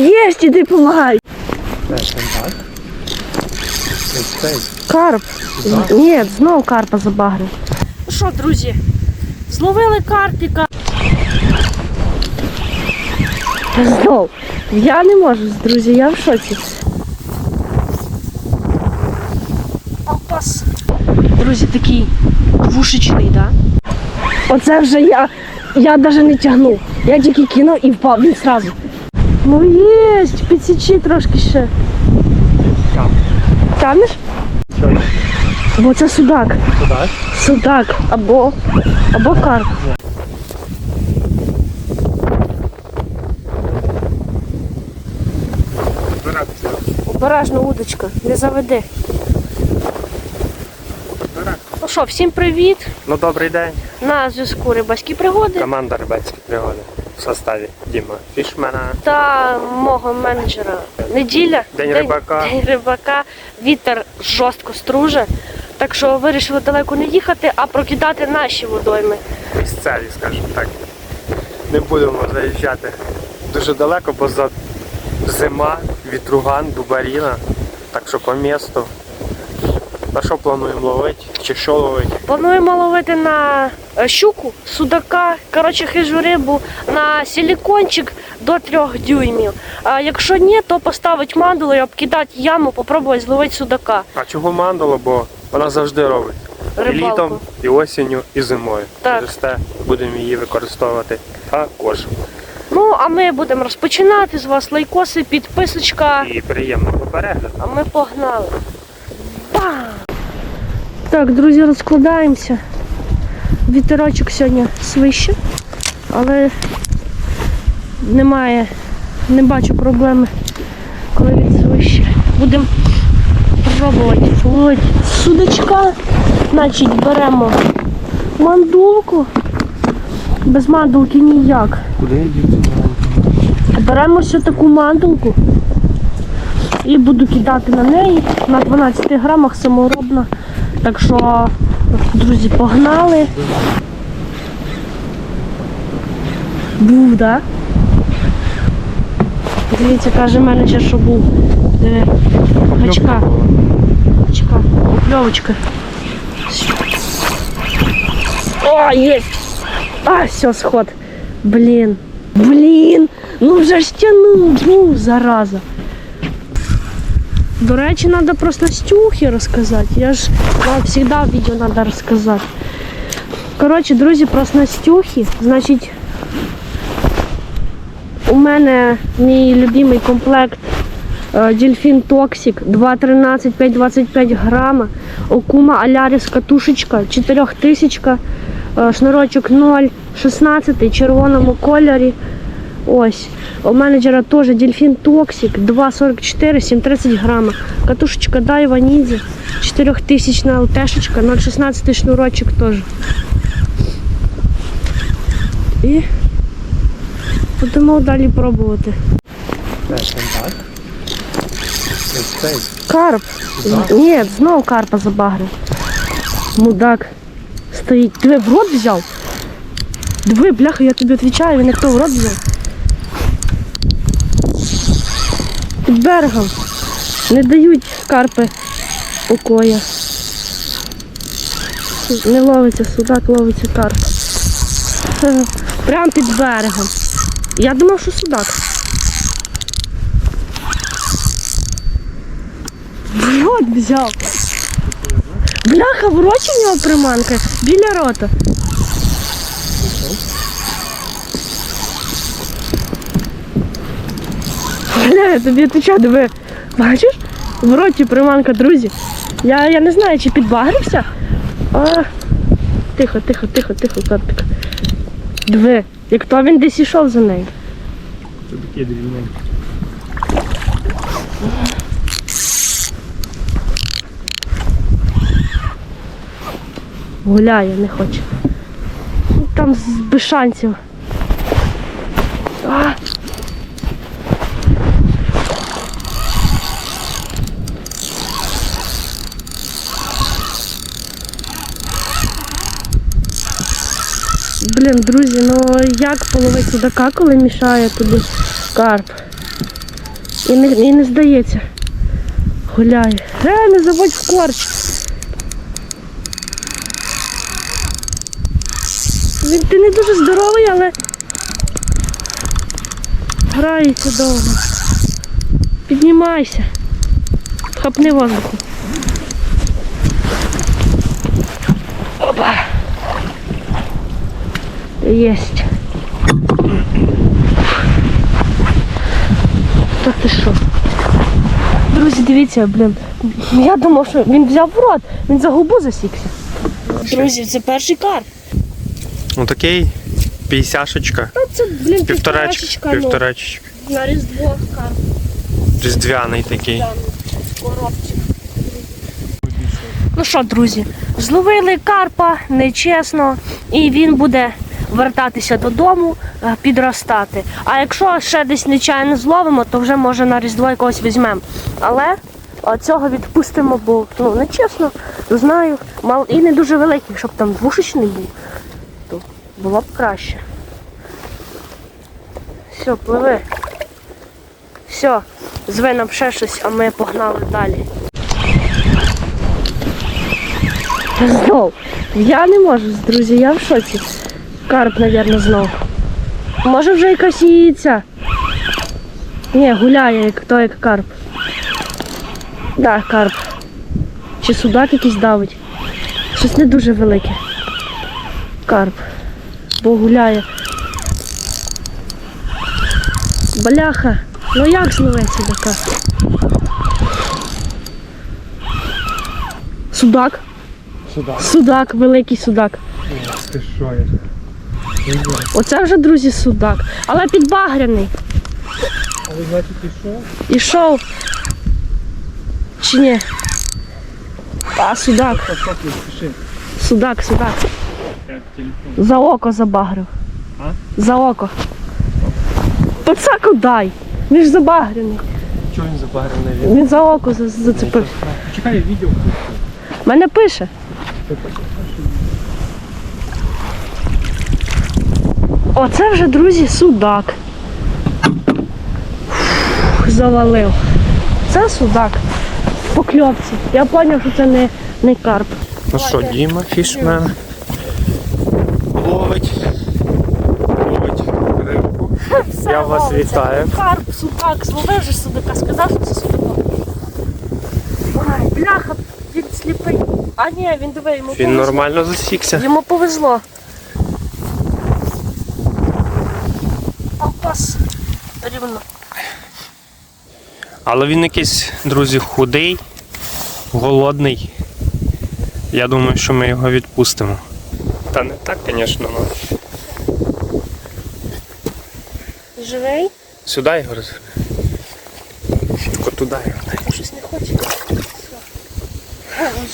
Є, іди помагай. Не, там так. Ось цей. Карп. Ні, знову карпа забагрив. Ну що, друзі, зловили карпіка. Знов. Я не можу, друзі, я в шоці. Опас. Друзі, такий вушечний, да? Оце вже я. Я навіть не тягнув. Я тільки кинув і впав він зразу. Ну єсть, підсічі трошки ще. Що? Бо це судак. Туди? Судак або, або карп. Обережно удочка, не заведи. Ну що, всім привіт! Ну, добрий день. На зв'язку рибацькі пригоди Команда рибацькі пригоди в составі Діма Фішмена. та мого менеджера. Неділя. День рибака. День рибака. Вітер жорстко струже. Так що вирішили далеко не їхати, а прокидати наші водойми. Місцеві, скажімо так. Не будемо заїжджати дуже далеко, бо за зима, вітруган, дубаріна. Так що по місту. На що плануємо ловити? Чи що ловити? Плануємо ловити на щуку, судака, коротше хижу рибу на силікончик до трьох дюймів. А якщо ні, то поставити мандулу і обкидати яму, попробувати зловити судака. А чого мандало? Бо вона завжди робить. І Рибалку. літом, і осінню, і зимою. Так. Через те будемо її використовувати також. Ну, а ми будемо розпочинати з вас лайкоси, підписочка. І приємного перегляду. А ми погнали. Бам! Так, друзі, розкладаємося. Вітерочок сьогодні свище, але немає, не бачу проблеми, коли він свище. Будемо пробувати ловити судачка. Значить, беремо мандулку. Без мандулки ніяк. Куди? Беремо ось таку мандулку і буду кидати на неї на 12 грамах саморобна. Так що, друзі, погнали. Був, так? Дивіться, каже менеджер, що був. Диви, гачка. Гачка. Покльовочка. О, є! А, все, сход. Блін. Блін, ну вже ж тянув, ну, зараза. До речі, треба про снастюхи розказати. Я ж вам завжди відео треба розказати. Коротше, друзі, про снастюхи. Значить, у мене мій любимий комплект е, Дельфін Токсик 2,13, 5,25 грама. Окума Аляріс катушечка 4000, е, шнурочок 0,16 в червоному кольорі. Ось. У менеджера теж Дельфін Токсик 2,44, 7,30 грама. Катушечка Дайва Ніндзя 4000 ЛТшечка, 0,16 шнурочок теж. І будемо далі пробувати. Карп. Ні, знову карпа забагрив. Мудак. Стоїть. Диви, в рот взяв. Диви, бляха, я тобі відповідаю, він як то в рот взяв. Під берегом. Не дають карпи покоя. Не ловиться судак, ловиться карп. Е, Прямо під берегом. Я думав, що судак. В рот взяв. Бляха, в роті в нього приманка. Біля рота. Бля, я тобі отвечаю, диви. Бачиш? В роті приманка, друзі. Я, я не знаю, чи підбагрився. А... Тихо, тихо, тихо, тихо, картик. Диви, як то він десь ішов за нею. Дрібні. Гуляє, не хоче. Там з без шансів. А! Блін, друзі, ну як половити судака, коли мішає тобі карп? І не, і не здається. Гуляє. Е, не заводь в корч. Він ти не дуже здоровий, але грається довго. Піднімайся. Хапни воздуху. Єсть. Та ти що? Друзі, дивіться, блін. Я думав, що він взяв в рот, він за губу засікся. Друзі, це перший кар. Ну такий 50 Та це, блін, півторачечка, ну, півторачечка. на різдво кар. Різдвяний такий. Коробчик. Ну що, друзі, зловили карпа нечесно, і він буде вертатися додому, е, підростати. А якщо ще десь нечайно зловимо, то вже може на різдво якогось візьмемо. Але е, цього відпустимо, бо ну нечесно, знаю. Мал і не дуже великий, щоб там двушечний був, то було б краще. Все, пливи. Все, зве нам ще щось, а ми погнали далі. Знов. Я не можу, друзі, я в шоці. Карп, мабуть, знов. Може вже якась яйця. Ні, гуляє, як то як карп. Да, карп. Чи судак якийсь давить. Щось не дуже велике. Карп. Бо гуляє. Бляха. Ну як зловити судака? Судак. Сюди. Судак, великий судак. Ти що я? Оце вже, друзі, судак. Але підбагряний. А ви знаєте, пішов? Ішов. Чи ні? А, судак, Що судак, судак. За око забагрив. А? За око. Пацаку дай. Він ж забагряний. Чого він забагрений він? Він за око зацепив. Почекай, відео. Мене пише. Оце вже, друзі, судак. Фух, завалив. Це судак. Покльовці. Я зрозумів, що це не, не карп. Ну що, Діма, фішмен. Ловить. Ловить рибку. Все, Я вас ловиться. вітаю. Карп, судак, зловив же судака, сказав, що це судак. Ой, бляха, він сліпий. А ні, він диви, йому Він повезло. нормально засікся. Йому повезло. Опас. Рівно. Але він якийсь, друзі, худий, голодний. Я думаю, що ми його відпустимо. Та не так, звісно, але Живий? сюди його роз... Тільки туди його. Щось не хоче.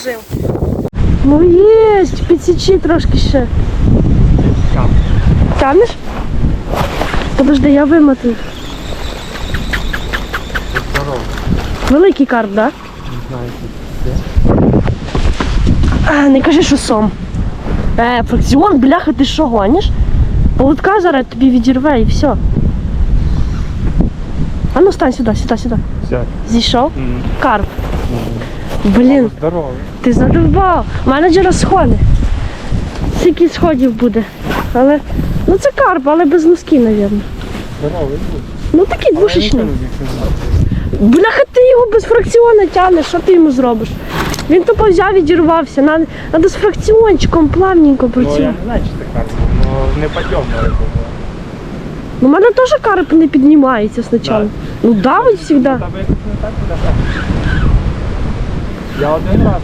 Жив. Ну єсть, підсічи трошки ще. Там. Тянеш? Подожди, я вимотаю. Здорово. Великий карп, да? Не не кажи, що сом. Е, фракціон, бляха, ти що гониш? Полутка зараз тобі відірве і все. А ну стань сюди, сюди, сюди. Все. Зійшов? Карп. Блін, Здорово. ти задовбав. Менеджера сходи. Скільки сходів буде. Але. Ну це карп, але без носки, мабуть. Здоровий був. Ну такий двушечний. Бляха, його без фракціона тягнеш, що ти йому зробиш? Він тупо взяв і дірвався. Надо, надо з фракціончиком плавненько Ну, я працювати. не знаю, чи це карма, але не подйомна риба була. Ну, у мене теж карп не піднімається спочатку. Да. Ну давить завжди. Тебе якось не так буде Я один раз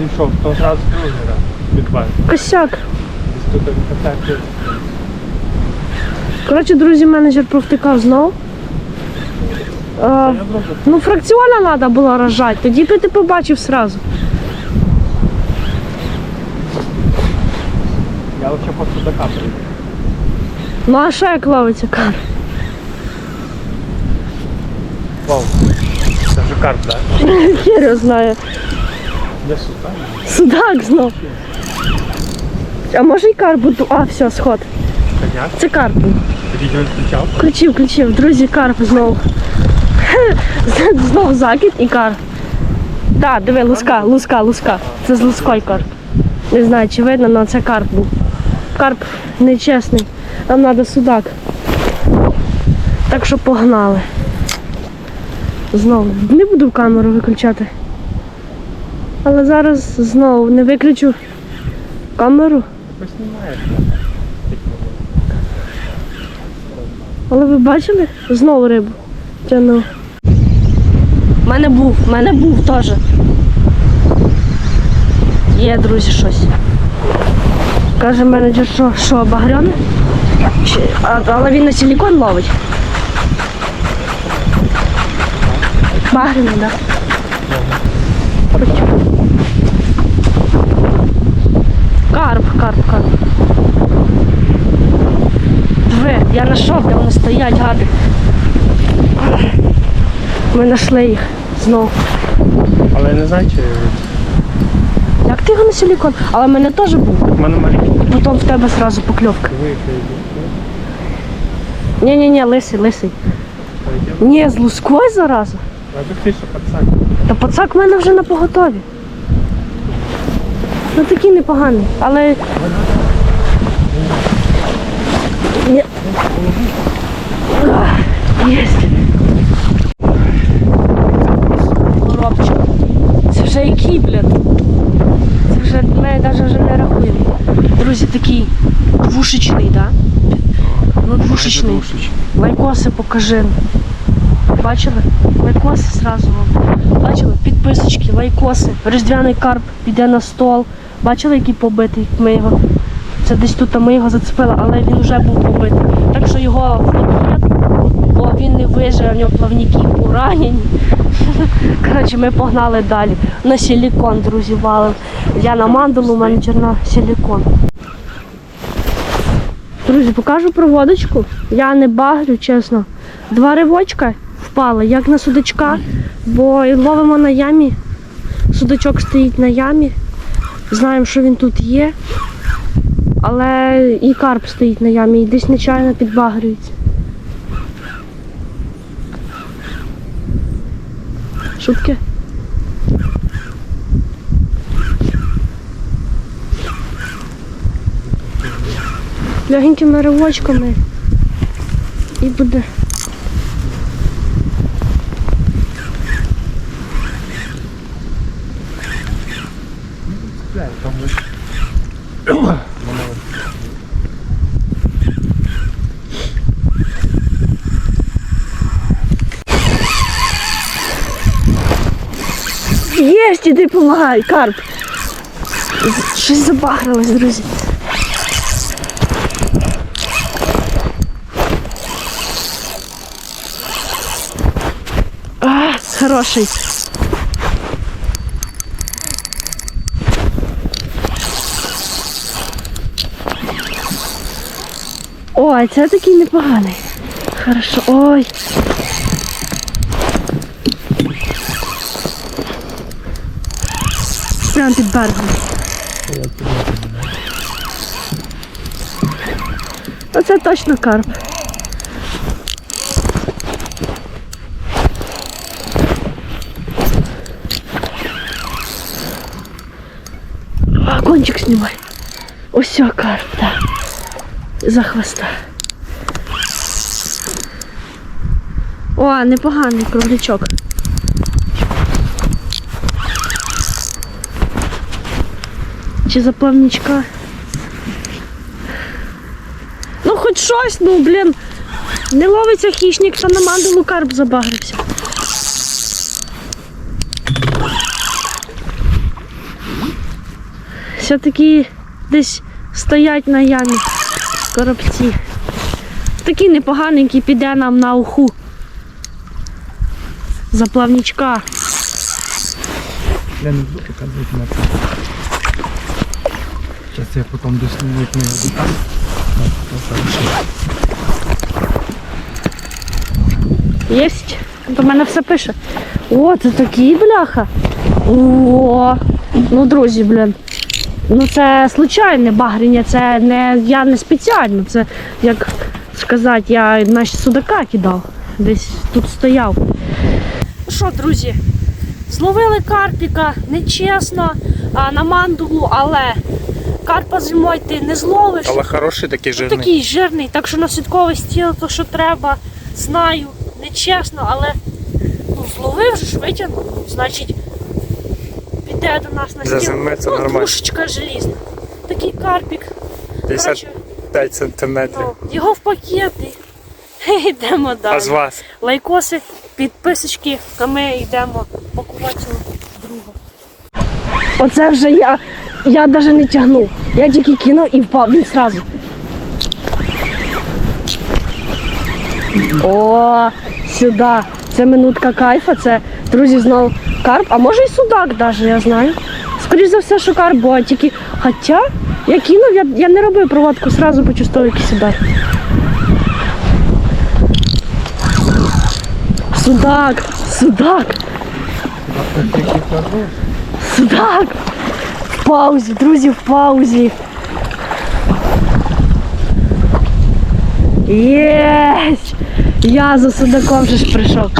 зійшов, то одразу другий раз вас. Косяк. Десь тут контакти. Коротше, друзі, менеджер провтикав знов. Просто ну, фракціона треба було рожати, тоді би ти побачив сразу. я лише по судака прийду. Ну а що як ловиться карп? Вау. Це вже карп, так? Хер його знає. Де сука? Судак знов. А може і карп буде? А, все, сход. Коняк. Це карп. був. Відео включав. Включив, включив. Друзі, карп знову. Знову закид і кар. Так, диви, луска, луска, луска. Це з лускою карп. Не знаю, чи видно, але це карп був. Карп нечесний. Нам треба судак. Так що погнали. Знову. Не буду камеру виключати. Але зараз знову не виключу камеру. Але ви бачили? Знову рибу. Тягнув. У мене був, у мене був теж. Є, друзі, щось. Каже менеджер, що, що багряне? Чи, а, але він на силікон ловить. Багряне, так. Да. Карп, карп, карп. Диви, я знайшов, де вони стоять, гади. Ми знайшли їх знову. Але я не знаю, чи Як ти його на силікон? Але в мене теж був. в мене маленький. Потім в тебе одразу покльовка. Ні, ні, ні, лисий, лисий. Ні, з лускою зараза. А тут ти що пацак. Та пацак в мене вже на поготові. Ну такий непоганий, але. Ні. Єсть. Коробчик. Це вже який, блін? Це вже ми навіть вже не рахуємо. Друзі, такий двушечний, так? Да? Ну, двушечний. Лайкоси покажи. Бачили? Лайкоси зразу вам. Бачили? Підписочки, лайкоси. Різдвяний карп піде на стол. Бачили, який побитий? Ми його. Це десь тут ми його зацепили, але він вже був побитий. Так що його в бо він не вижив, у нього плавники поранені. Коротше, ми погнали далі. На силікон, друзі, валив. Я на мандалу, менеджер на силікон. Друзі, покажу проводочку. Я не багрю, чесно. Два ривочка впали, як на судачка, бо ловимо на ямі. Судачок стоїть на ямі. Знаємо, що він тут є. Але і карп стоїть на ямі, і десь нечайно підбагрюється. Шутки? Легенькими ривочками. І буде. Єсть, іди помагай, карп. Щось забагрилось, друзі. А, хороший. Ой, це такий непоганий. Хорошо. Ой. Прям під берегом. Оце точно карп. Кончик снимай. Ось карп. За хвоста. О, непоганий круглячок. Чи за плавничка? Ну хоч щось, ну блін. Не ловиться хищник, та на мандалу карп забагрився. Все-таки десь стоять на ямі коробці. Такий непоганенький піде нам на уху. За плавничка. Я не буду показувати на це. Зараз я потім досніму, як ми його. Єсть. До мене все пише. О, це такий бляха. О, ну друзі, блін. Ну це случайне багрення, це не я не спеціально. Це як сказати, я на судака кидав. Десь тут стояв. Ну що, друзі, зловили карпіка нечесно а, на мандулу, але карпа зимою ти не зловиш. Але хороший такий Ну, жирний. такий жирний, так що на святковий стіл, то що треба, знаю, нечесно, але ну, зловив же ж витягнув, ну, значить піде до нас на стіл. зими це ну, нормально. Душечка желізна. Такий карпік. Коротше, 55 сантиметрів. ну, його в пакет і йдемо далі. А з вас? Лайкоси, підписочки, а ми йдемо пакувати друга. Оце вже я. Я навіть не тягнув. Я тільки кинув і впав він зразу. О, сюди. Це минутка кайфа, це, друзі, знову карп, а може і судак навіть, я знаю. Скоріше за все, що карп, бо. Хоча я кинув, я, я не робив проводку, зразу почувствував якийсь удар. Судак! Судак! Судак! В паузі, друзі, в паузі. Єсть! Я за судаком вже ж прийшов.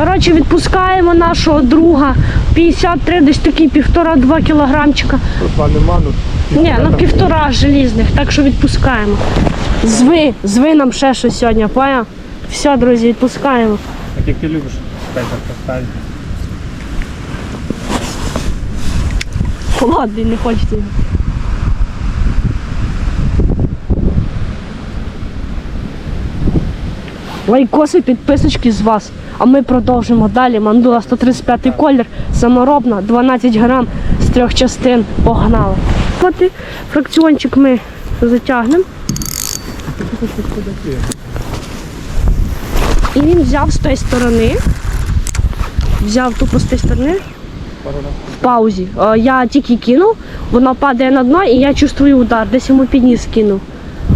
Коротше, відпускаємо нашого друга 53, десь такий півтора-два кілограмчика. Тут нема, ну Ні, ну півтора желізних, так що відпускаємо. Зви, зви нам ще щось сьогодні, поняв? Все, друзі, відпускаємо. А тільки любиш. Хай так поставить. Холодний, не хочете. Лайкоси, підписочки з вас. А ми продовжимо далі. Мандула 135 колір, саморобна, 12 грам з трьох частин. Погнали. От фракціончик ми затягнемо. І він взяв з тої сторони. Взяв тупо з тої сторони в паузі. Е, Я тільки кинув, воно падає на дно і я чувствую удар, десь йому підніс кинув.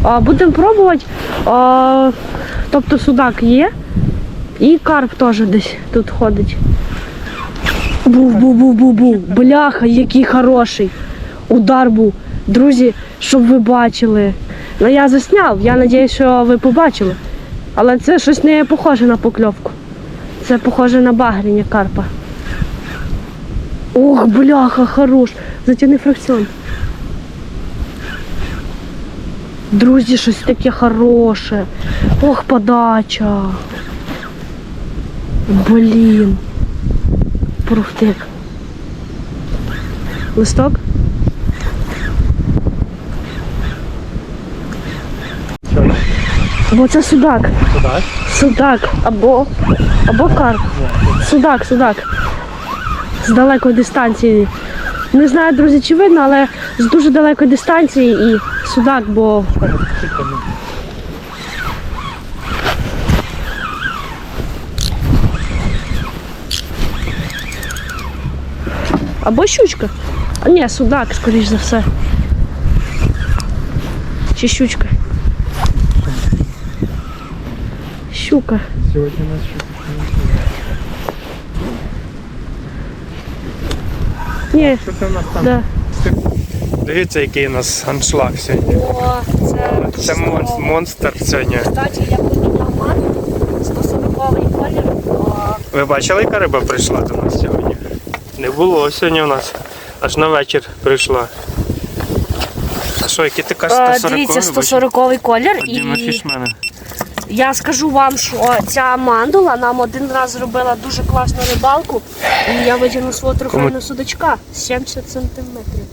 Е, Будемо пробувати. Е, Тобто судак є. І карп теж десь тут ходить. Був-був-був-був-був. Бляха, який хороший. Удар був. Друзі, щоб ви бачили. Ну я засняв, я сподіваюся, що ви побачили. Але це щось не похоже на покльовку. Це похоже на багрення карпа. Ох, бляха, хорош. Затяни фракціон. Друзі, щось таке хороше. Ох, подача. Блін. Пруфтик. Листок? Бо це судак. Туди? Судак. Або. Або карп. Судак, судак. З далекої дистанції. Не знаю, друзі, чи видно, але з дуже далекої дистанції і судак, бо Або щучка. А ні, судак, скоріш за все. Чи щучка. Щука. Сьогодні нас щука. Ні, Що це у нас там? да. Дивіться, який у нас аншлаг сьогодні. О, це, Це монстр, монстр сьогодні. Кстати, я поміняв мат 140 колір. Ви бачили, яка риба прийшла до нас сьогодні? Не було сьогодні у нас. Аж на вечір прийшла. А що, які ти кажеш е, 140? Дивіться, 140 колір. Діма І фішмена. я скажу вам, що ця мандула нам один раз зробила дуже класну рибалку. І я витягну свого трофейного судачка 70 сантиметрів.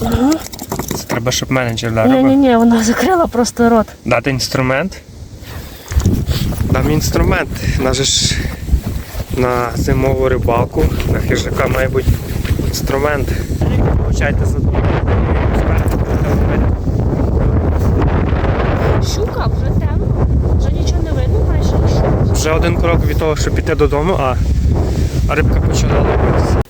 Угу. Це треба, щоб менеджер да, Ні-ні-ні, вона закрила просто рот. Дати інструмент. Дам інструмент. Наже ж на зимову рибалку, на хижака має бути інструмент. Получайте задоволення. Щука вже темно. Вже нічого не видно, майже що. Вже один крок від того, щоб піти додому, а а рибка почала ловитися.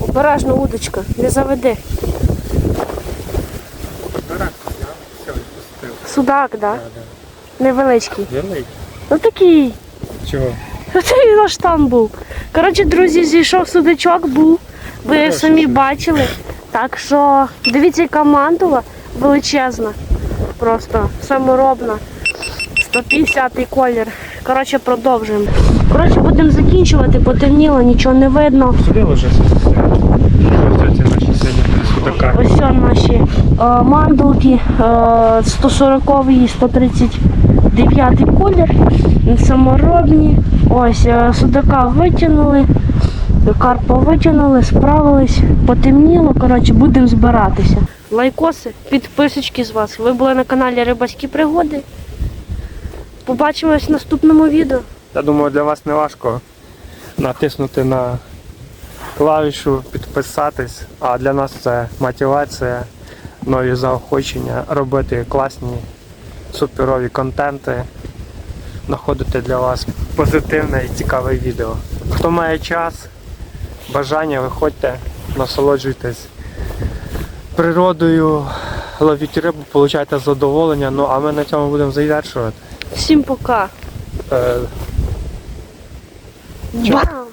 Обережно удочка, не заведи. Судак, так? Да? Невеличкий. Великий. Ну такий. Чого? Ну це він аж там був. Коротше, друзі, зійшов судачок, був. Ви Хороший самі щось. бачили. Так що дивіться, яка мандула величезна. Просто саморобна. 150-й колір. Коротше, продовжуємо. Коротше, будемо закінчувати, потемніло, нічого не видно. Сюди вже ось ці наші сьогодні судака. Ось це наші е, мандулки, е, 140 і 139 колір, саморобні. Ось е, судака витягнули, карпа витягнули, справились, потемніло. Коротше, будемо збиратися. Лайкоси, підписочки з вас. Ви були на каналі Рибацькі пригоди. Побачимось в наступному відео. Я думаю, для вас не важко натиснути на клавішу, підписатись, а для нас це мотивація, нові заохочення, робити класні суперові контенти, знаходити для вас позитивне і цікаве відео. Хто має час, бажання, виходьте, насолоджуйтесь природою, ловіть рибу, получайте задоволення. Ну а ми на цьому будемо завершувати. Всім пока. Е, Бам!